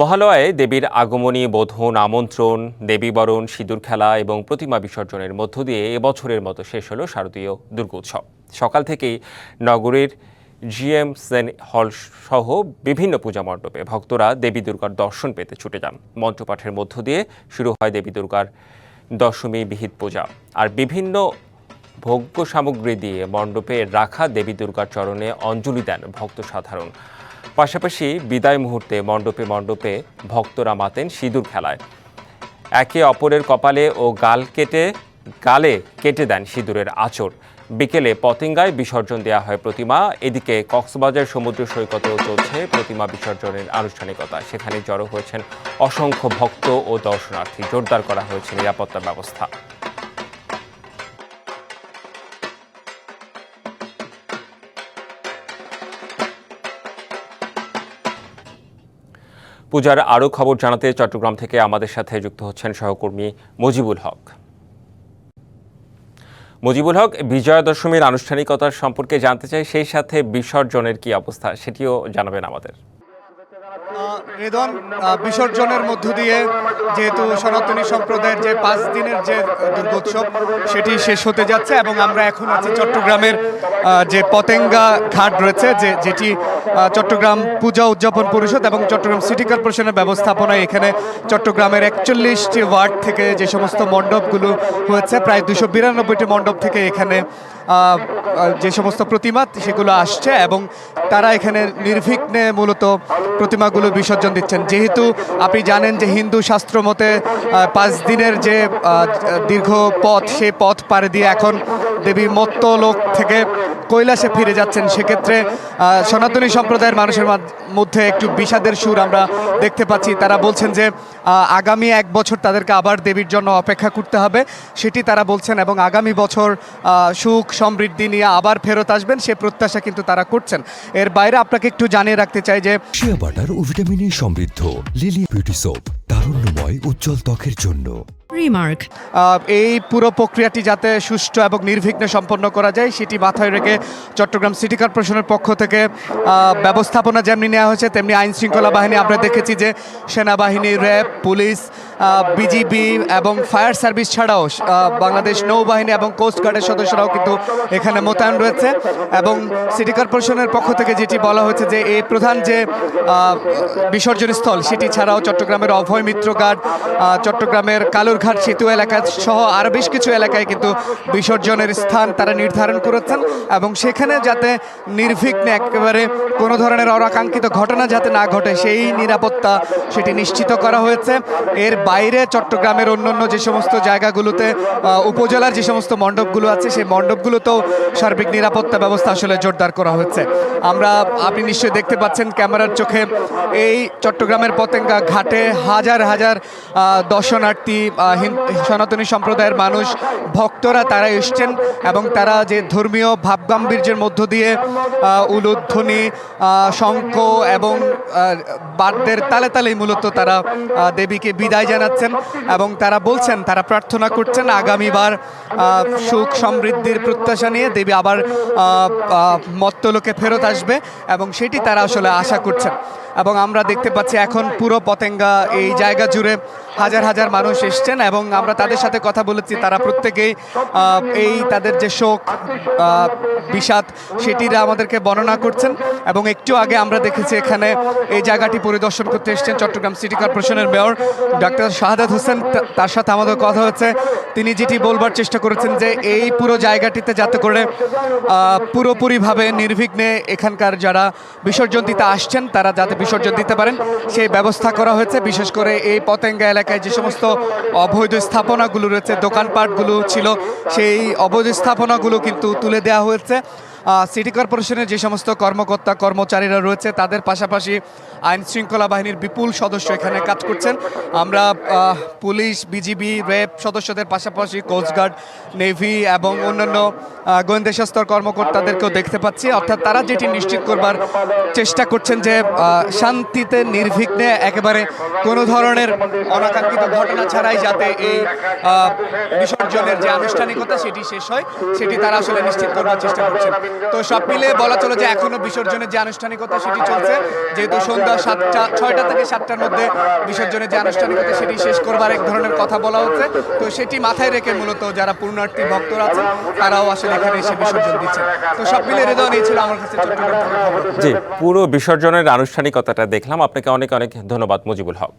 মহালয়ায় দেবীর আগমনী বোধন আমন্ত্রণ দেবীবরণ সিঁদুর খেলা এবং প্রতিমা বিসর্জনের মধ্য দিয়ে এবছরের মতো শেষ হলো শারদীয় দুর্গোৎসব। সকাল থেকেই নগরীর জিএম সেন হল সহ বিভিন্ন পূজা মণ্ডপে ভক্তরা দেবী দুর্গার দর্শন পেতে ছুটে যান। মন্ত্রপাঠের মধ্য দিয়ে শুরু হয় দেবী দুর্গার দশমী বিহিত পূজা। আর বিভিন্ন ভোগ্য সামগ্রী দিয়ে মণ্ডপে রাখা দেবী দুর্গার চরণে অঞ্জলি দেন ভক্ত সাধারণ। পাশাপাশি বিদায় মুহূর্তে মণ্ডপে মণ্ডপে ভক্তরা মাতেন সিঁদুর খেলায়। একে অপরের কপালে ও গাল কেটে, গালে কেটে দেন সিঁদুরের আঁচড়। বিকেলে পতেঙ্গায় বিসর্জন দেওয়া হয় প্রতিমা। এদিকে কক্সবাজার সমুদ্র সৈকতেও চলছে প্রতিমা বিসর্জনের আনুষ্ঠানিকতা। সেখানে জড়ো হয়েছেন অসংখ্য ভক্ত ও দর্শনার্থী। জোরদার করা হয়েছে নিরাপত্তা ব্যবস্থা। পূজার আরও খবর জানাতে চট্টগ্রাম থেকে আমাদের সাথে যুক্ত হচ্ছেন সহকর্মী মজিবুল হক। মজিবুল হক, বিজয়া দশমীর আনুষ্ঠানিকতার সম্পর্কে জানতে চাই, সেই সাথে বিসর্জনের কি অবস্থা সেটিও জানাবেন আমাদের। আহ, বিসর্জনের মধ্য দিয়ে যেহেতু সনাতনী সম্প্রদায়ের যে পাঁচ দিনের যে দুর্গোৎসব সেটি শেষ হতে যাচ্ছে এবং আমরা এখন আছি চট্টগ্রামের যে পতেঙ্গা ঘাট রয়েছে যে যেটি চট্টগ্রাম পূজা উদযাপন পরিষদ এবং চট্টগ্রাম সিটি কর্পোরেশনের ব্যবস্থাপনায় এখানে চট্টগ্রামের একচল্লিশটি ওয়ার্ড থেকে যে সমস্ত মণ্ডপগুলো হয়েছে প্রায় দুশো বিরানব্বইটি মণ্ডপ থেকে এখানে যে সমস্ত প্রতিমা সেগুলো আসছে এবং তারা এখানে নির্বিঘ্নে মূলত প্রতিমাগুলো বিসর্জন দিচ্ছেন। যেহেতু আপনি জানেন যে হিন্দু শাস্ত্র মতে পাঁচ দিনের যে দীর্ঘ পথ সেই পথ পাড়ে দিয়ে এখন দেবী মত্ত লোক থেকে কৈলাসে ফিরে যাচ্ছেন। সেক্ষেত্রে সনাতনী সম্প্রদায়ের মানুষের মধ্যে একটু বিষাদের সুর আমরা দেখতে পাচ্ছি। তারা বলছেন যে আগামী এক বছর তাদেরকে আবার দেবীর জন্য অপেক্ষা করতে হবে। সেটি তারা বলছেন এবং আগামী বছর সুখ সমৃদ্ধি নিয়ে আবার ফেরত আসবেন, সে প্রত্যাশা কিন্তু তারা করছেন। এর বাইরে আপনাকে একটু জানিয়ে রাখতে চাই যে শিয়া বাটার ও ভিটামিনে সমৃদ্ধ লিলি বিউটি সোপ তারুণ্যময়, উজ্জ্বল ত্বকের জন্য। আহ, এই পুরো প্রক্রিয়াটি যাতে সুষ্ঠু এবং নির্বিঘ্নে সম্পন্ন করা যায় সেটি মাথায় রেখে চট্টগ্রাম সিটি কর্পোরেশনের পক্ষ থেকে ব্যবস্থাপনা যেমনি নেওয়া হয়েছে তেমনি আইন শৃঙ্খলা বাহিনী আমরা দেখেছি যে সেনাবাহিনী র্যাব পুলিশ বিজিবি এবং ফায়ার সার্ভিস ছাড়াও বাংলাদেশ নৌবাহিনী এবং কোস্ট গার্ডের সদস্যরাও কিন্তু এখানে মোতায়েন রয়েছে। এবং সিটি কর্পোরেশনের পক্ষ থেকে যেটি বলা হয়েছে যে এই প্রধান যে বিসর্জন স্থল সেটি ছাড়াও চট্টগ্রামের অভয় মিত্র গার্ড চট্টগ্রামের চট্টগ্রামের কালুরঘাট সেতু এলাকা সহ আরও বেশ কিছু এলাকায় কিন্তু বিসর্জনের স্থান তারা নির্ধারণ করেছেন এবং সেখানে যাতে নির্বিঘ্নে একেবারে কোনো ধরনের অনাকাঙ্ক্ষিত ঘটনা যাতে না ঘটে, সেই নিরাপত্তা সেটি নিশ্চিত করা হয়েছে। এর বাইরে চট্টগ্রামের অন্যান্য যে সমস্ত জায়গাগুলোতে উপজেলার যে সমস্ত মণ্ডপগুলো আছে, সেই মণ্ডপগুলোতেও সার্বিক নিরাপত্তা ব্যবস্থা আসলে জোরদার করা হয়েছে। আমরা, আপনি নিশ্চয়ই দেখতে পাচ্ছেন ক্যামেরার চোখে এই চট্টগ্রামের পতেঙ্গা ঘাটে হাজার হাজার দর্শনার্থী সনাতনী সম্প্রদায়ের মানুষ, ভক্তরা তারা এসছেন এবং তারা যে ধর্মীয় ভাবগাম্ভীর্যের মধ্য দিয়ে উলুধ্বনি শঙ্খ এবং বাদ্যের তালে তালেই মূলত তারা দেবীকে বিদায় জানাচ্ছেন এবং তারা বলছেন, তারা প্রার্থনা করছেন আগামীবার সুখ সমৃদ্ধির প্রত্যাশা নিয়ে দেবী আবার মত্তলোকে ফেরত আসবে এবং সেটি তারা আসলে আশা করছেন। এবং আমরা দেখতে পাচ্ছি এখন পুরো পতেঙ্গা এই জায়গা জুড়ে হাজার হাজার মানুষ এসছেন। এবং আমরা তাদের সাথে কথা বলেছি, তারা প্রত্যেকেই এই তাদের যে শোক বিষাদ, সেটিরা আমাদেরকে বর্ণনা করছেন। এবং একটু আগে আমরা দেখেছি এখানে এই জায়গাটি পরিদর্শন করতে এসেছেন চট্টগ্রাম সিটি কর্পোরেশনের মেয়র ডাক্তার শাহাদাত হোসেন। তার সাথে আমাদের কথা হচ্ছে তিনি যেটি বলবার চেষ্টা করেছেন যে এই পুরো জায়গাটিতে যাতে করে পুরোপুরিভাবে নির্বিঘ্নে এখানকার যারা বিসর্জন দিতে আসছেন, তারা যাতে বিসর্জন দিতে পারেন। সেই ব্যবস্থা করা হয়েছে। বিশেষ করে এই পতেঙ্গা এলাকায় যে সমস্ত অবৈধ স্থাপনাগুলো রয়েছে দোকানপাটগুলো ছিল সেই অবৈধ স্থাপনাগুলো কিন্তু তুলে দেওয়া হয়েছে। সিটি কর্পোরেশনের যে সমস্ত কর্মকর্তা, কর্মচারীরা রয়েছে, তাদের পাশাপাশি আইন শৃঙ্খলা বাহিনীর বিপুল সদস্য এখানে কাজ করছেন। আমরা পুলিশ, বিজিবি, র্যাব সদস্যদের পাশাপাশি কোস্টগার্ড নেভি এবং অন্যান্য গোয়েন্দা স্তর কর্মকর্তাদেরকেও দেখতে পাচ্ছি। অর্থাৎ তারা যেটি নিশ্চিত করবার চেষ্টা করছেন যে শান্তিতে, নির্বিঘ্নে একেবারে কোনো ধরনের অনাকাঙ্ক্ষিত ঘটনা ছাড়াই যাতে এই বিসর্জনের যে আনুষ্ঠানিকতা, সেটি শেষ হয়, সেটি তারা আসলে নিশ্চিত করবার চেষ্টা করছেন। তো সব মিলে বলা চলে যে এখনও বিসর্জনের যে আনুষ্ঠানিকতা সেটি চলছে। যেহেতু সন্ধ্যা সাতটা, ছয়টা থেকে সাতটার মধ্যে বিসর্জনের যে আনুষ্ঠানিকতা সেটি শেষ করবার এক ধরনের কথা বলা হচ্ছে। তো সেটি মাথায় রেখে মূলত যারা পূর্ণার্থী ভক্তরা আছেন, তারাও আসলে এখানে এসে বিসর্জন দিচ্ছেন। তো সব মিলে হৃদয় এই ছিল আমার কাছে। জি, পুরো বিসর্জনের আনুষ্ঠানিকতাটা দেখলাম। আপনাকে অনেক অনেক ধন্যবাদ, মুজিবুল হক।